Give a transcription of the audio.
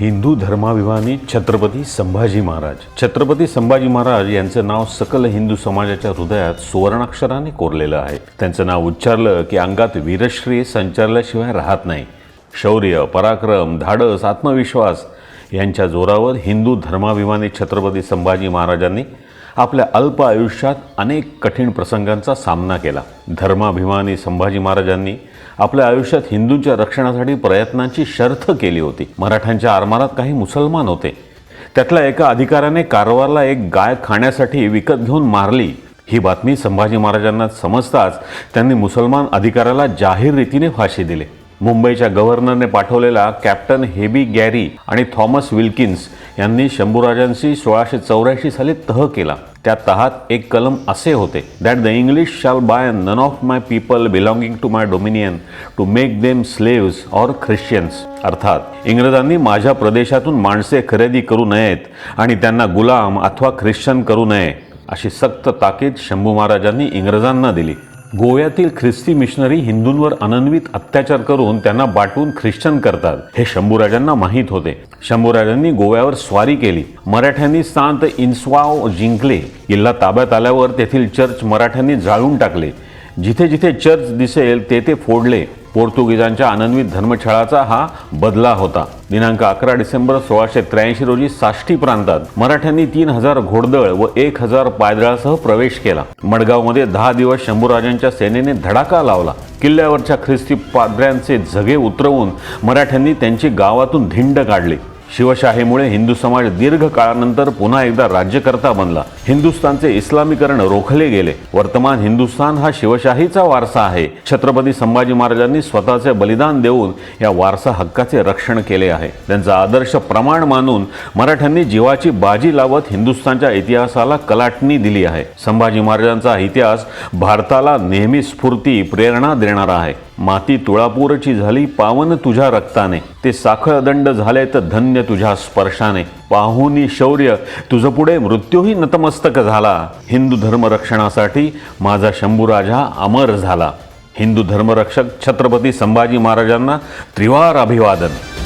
हिंदू धर्माभिमानी छत्रपती संभाजी महाराज. छत्रपती संभाजी महाराज यांचं नाव सकल हिंदू समाजाच्या हृदयात सुवर्णाक्षराने कोरलेलं आहे. त्यांचं नाव उच्चारलं की अंगात वीरश्री संचारल्याशिवाय राहत नाही. शौर्य पराक्रम धाडस आत्मविश्वास यांच्या जोरावर हिंदू धर्माभिमानी छत्रपती संभाजी महाराजांनी आपल्या अल्प आयुष्यात अनेक कठीण प्रसंगांचा सामना केला. धर्माभिमानी संभाजी महाराजांनी आपल्या आयुष्यात हिंदूंच्या रक्षणासाठी प्रयत्नांची शर्थ केली होती. मराठ्यांच्या आरमारात काही मुसलमान होते. त्यातल्या एका अधिकाऱ्याने कारवारला एक गाय खाण्यासाठी विकत घेऊन मारली. ही बातमी संभाजी महाराजांना समजताच त्यांनी मुसलमान अधिकाऱ्याला जाहीर रीतीने फाशी दिली. मुंबईच्या गव्हर्नरने पाठवलेला कॅप्टन हेबी गॅरी आणि थॉमस विल्किन्स यांनी शंभूराजांशी सोळाशे चौऱ्याऐंशी साली तह केला. त्या तहात एक कलम असे होते. That the English shall buy none of my people belonging to my dominion to make them slaves or Christians अर्थात इंग्रजांनी माझ्या प्रदेशातून माणसे खरेदी करू नयेत आणि त्यांना गुलाम अथवा ख्रिश्चन करू नये अशी सक्त ताकीद शंभू महाराजांनी इंग्रजांना दिली. गोव्यातील ख्रिस्ती मिशनरी हिंदूंवर अनन्वित अत्याचार करून त्यांना बाटून ख्रिश्चन करतात. हे शंभूराजांना माहीत होते. शंभूराजांनी गोव्यावर स्वारी केली. मराठ्यांनी सांत इन्स्वाव जिंकले. किल्ला ताब्यात आल्यावर तेथील चर्च मराठ्यांनी जाळून टाकले. जिथे जिथे चर्च दिसेल तेथे फोडले. पोर्तुगीजांच्या अनन्वित धर्मछळाचा हा बदला होता. दिनांक अकरा डिसेंबर सोळाशे त्र्याऐंशी रोजी साष्टी प्रांतात मराठ्यांनी तीन हजार घोडदळ व एक हजार पायदळासह प्रवेश केला. मडगावमध्ये दहा दिवस शंभूराजांच्या सेनेने धडाका लावला. किल्ल्यावरच्या ख्रिस्ती पाद्र्यांचे झगे उतरवून मराठ्यांनी त्यांची गावातून धिंड काढली. शिवशाहीमुळे हिंदू समाज दीर्घ काळानंतर पुन्हा एकदा राज्यकर्ता बनला. हिंदुस्थानचे इस्लामीकरण रोखले गेले. वर्तमान हिंदुस्थान हा शिवशाहीचा वारसा आहे. छत्रपती संभाजी महाराजांनी स्वतःचे बलिदान देऊन या वारसा हक्काचे रक्षण केले आहे. त्यांचा आदर्श प्रमाण मानून मराठ्यांनी जीवाची बाजी लावत हिंदुस्थानच्या इतिहासाला कलाटणी दिली आहे. संभाजी महाराजांचा इतिहास भारताला नेहमी स्फूर्ती प्रेरणा देणारा आहे. माती तुळापूरची झाली पावन तुझ्या रक्ताने. ते साखळदंड झाले तर धन्य तुझ्या स्पर्शाने. पाहुनी शौर्य तुझं पुढे मृत्यूही नतमस्तक झाला. हिंदू धर्मरक्षणासाठी माझा शंभूराजा अमर झाला. हिंदू धर्मरक्षक छत्रपती संभाजी महाराजांना त्रिवार अभिवादन.